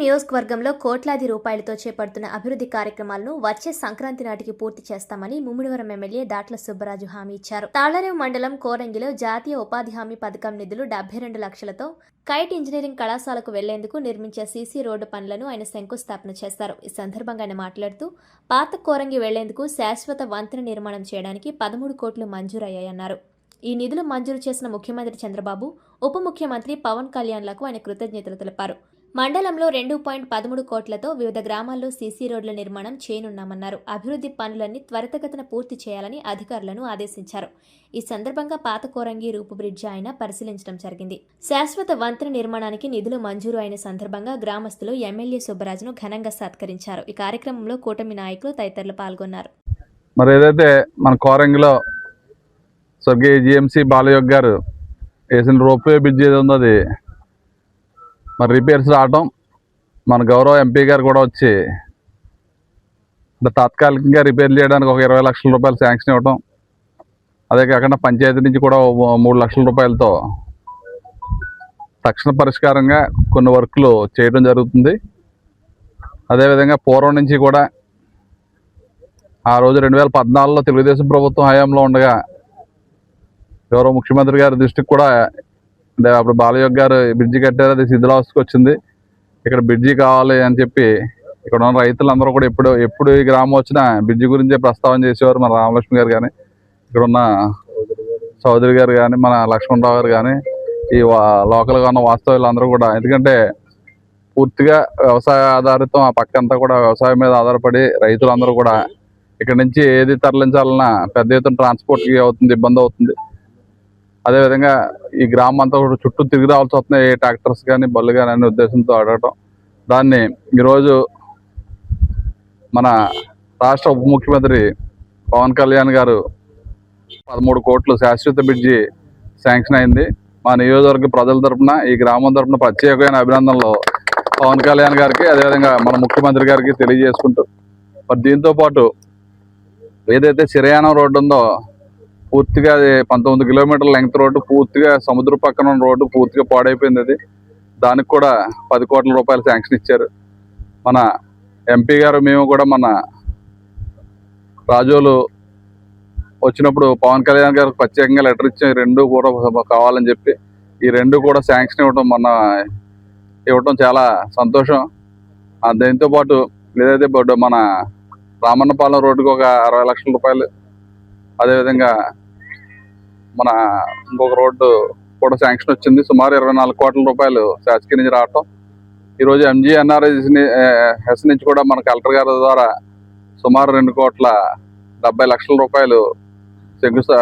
నియోజకవర్గంలో కోట్లాది రూపాయలతో చేపడుతున్న అభివృద్ధి కార్యక్రమాలను వచ్చే సంక్రాంతి నాటికి పూర్తి చేస్తామని ముమ్మిడివరం ఎమ్మెల్యే దాట్ల సుబ్బరాజు హామీ ఇచ్చారు. తాళరేవు మండలం కోరంగిలో జాతీయ ఉపాధి హామీ పథకం నిధులు డెబ్బై రెండు లక్షలతో కైట్ ఇంజనీరింగ్ కళాశాలకు వెళ్ళేందుకు నిర్మించే సీసీ రోడ్డు పనులను ఆయన శంకుస్థాపన చేస్తారు ఈ సందర్భంగా ఆయన మాట్లాడుతూ పాత కోరంగి వెళ్ళేందుకు శాశ్వత వంతెన నిర్మాణం చేయడానికి పదమూడు కోట్లు మంజూరయ్యాయన్నారు. ఈ నిధులు మంజూరు చేసిన ముఖ్యమంత్రి చంద్రబాబు ఉప ముఖ్యమంత్రి పవన్ కళ్యాణ్లకు ఆయన కృతజ్ఞతలు తెలిపారు. మండలంలో రెండు పాయింట్ పదమూడు కోట్లతో వివిధ గ్రామాల్లో సీసీ రోడ్ల నిర్మాణం చేయనున్నామన్నారు. అభివృద్ధి పనులన్నీ త్వరితగతిన పూర్తి చేయాలని అధికారులను ఆదేశించారు. ఈ సందర్భంగా పాత కోరంగి రూపు బ్రిడ్జి ఆయన పరిశీలించడం జరిగింది. శాశ్వత వంతెన నిర్మాణానికి నిధులు మంజూరు అయిన సందర్భంగా గ్రామస్తులు ఎమ్మెల్యే సుబ్బరాజును ఘనంగా సత్కరించారు. ఈ కార్యక్రమంలో కూటమి నాయకులు తదితరులు పాల్గొన్నారు. మరి ఏదైతే మన కోరంగిలో స్వర్గీయ జిఎంసి బాలయోగ్ గారు వేసిన రోప్వే బ్రిడ్జ్ ఏదో ఉంది మరి రిపేర్స్ రావటం మన గౌరవ ఎంపీ గారు కూడా వచ్చి అంటే తాత్కాలికంగా రిపేర్ చేయడానికి ఒక ఇరవై లక్షల రూపాయలు శాంక్షన్ ఇవ్వటం అదే కాకుండా పంచాయతీ నుంచి కూడా మూడు లక్షల రూపాయలతో తక్షణ పరిష్కారంగా కొన్ని వర్క్లు చేయడం జరుగుతుంది. అదేవిధంగా పూర్వం నుంచి కూడా ఆ రోజు రెండు వేల పద్నాలుగులో తెలుగుదేశం ప్రభుత్వం హయాంలో ఉండగా గౌరవ ముఖ్యమంత్రి గారి దృష్టికి కూడా అంటే అప్పుడు బాలయోగ్ గారు బ్రిడ్జి కట్టారు అది శిథిలావస్థకు వచ్చింది. ఇక్కడ బ్రిడ్జి కావాలి అని చెప్పి ఇక్కడ ఉన్న రైతులందరూ కూడా ఎప్పుడు ఎప్పుడు ఈ గ్రామం వచ్చినా బ్రిడ్జి గురించే ప్రస్తావన చేసేవారు మన రామలక్ష్మి గారు కానీ ఇక్కడ ఉన్న చౌదరి గారు కానీ మన లక్ష్మణరావు గారు కానీ ఈ లోకల్గా ఉన్న వాస్తవులందరూ కూడా. ఎందుకంటే పూర్తిగా వ్యవసాయ ఆధారితం ఆ పక్కంతా కూడా వ్యవసాయం మీద ఆధారపడి రైతులందరూ కూడా ఇక్కడ నుంచి ఏది తరలించాలన్నా పెద్ద ఎత్తున ట్రాన్స్పోర్ట్కి అవుతుంది ఇబ్బంది అవుతుంది. అదేవిధంగా ఈ గ్రామం అంతా కూడా చుట్టూ తిరిగి రావాల్సి వస్తున్నాయి ఏ ట్రాక్టర్స్ కానీ బళ్ళు కానీ అనే ఉద్దేశంతో అడగటం దాన్ని ఈరోజు మన రాష్ట్ర ఉప ముఖ్యమంత్రి పవన్ కళ్యాణ్ గారు పదమూడు కోట్లు శాశ్వత బ్రిడ్జి శాంక్షన్ అయింది. మా నియోజకవర్గ ప్రజల తరపున ఈ గ్రామం తరపున ప్రత్యేకమైన అభినందనలు పవన్ కళ్యాణ్ గారికి అదేవిధంగా మన ముఖ్యమంత్రి గారికి తెలియజేసుకుంటూ. మరి దీంతో పాటు ఏదైతే సిరయానం రోడ్డు ఉందో పూర్తిగా అది పంతొమ్మిది కిలోమీటర్ల లెంగ్త్ రోడ్డు పూర్తిగా సముద్ర పక్కన ఉన్న రోడ్డు పూర్తిగా పాడైపోయింది అది. దానికి కూడా పది కోట్ల రూపాయలు శాంక్షన్ ఇచ్చారు. మన ఎంపీ గారు మేము కూడా మన రాజోలు వచ్చినప్పుడు పవన్ కళ్యాణ్ గారికి ప్రత్యేకంగా లెటర్ ఇచ్చి. రెండు కూడా కావాలని చెప్పి. ఈ రెండు కూడా శాంక్షన్ ఇవ్వడం మన ఇవ్వటం చాలా సంతోషం. ఆ, దీంతో పాటు ఏదైతే మన రామన్నపాలెం రోడ్డుకు ఒక అరవై లక్షల రూపాయలు అదేవిధంగా మన ఇంకొక రోడ్డు కూడా శాంక్షన్ వచ్చింది. సుమారు ఇరవై నాలుగు కోట్ల రూపాయలు శాసకీయ నుంచి రావటం. ఈరోజు ఎంజీ హెస్ నుంచి కూడా మన కలెక్టర్ గారి ద్వారా సుమారు రెండు కోట్ల డెబ్బై లక్షల రూపాయలు శంకుస్థా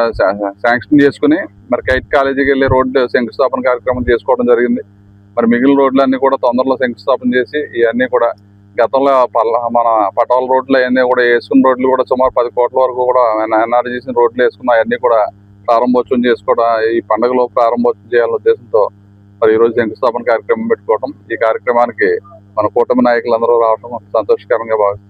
శాంక్షన్ చేసుకుని మరి కైట్ కాలేజీకి వెళ్ళే రోడ్డు శంకుస్థాపన కార్యక్రమం చేసుకోవడం జరిగింది. మరి మిగిలిన రోడ్లన్నీ కూడా తొందరలో శంకుస్థాపన చేసి ఇవన్నీ కూడా గతంలో పల్ల మన పటాల రోడ్లు అవన్నీ కూడా వేసుకున్న రోడ్లు కూడా సుమారు పది కోట్ల వరకు కూడా ఎన్ఆర్ చేసిన రోడ్లు వేసుకున్న అవన్నీ కూడా ప్రారంభోత్సవం చేసుకోవడం ఈ పండుగలో ప్రారంభోత్సవం చేయాలనే ఉద్దేశంతో మరి ఈరోజు శంకుస్థాపన కార్యక్రమం పెట్టుకోవడం ఈ కార్యక్రమానికి మన కూటమి నాయకులందరూ రావడం సంతోషకరంగా భావిస్తున్నాం.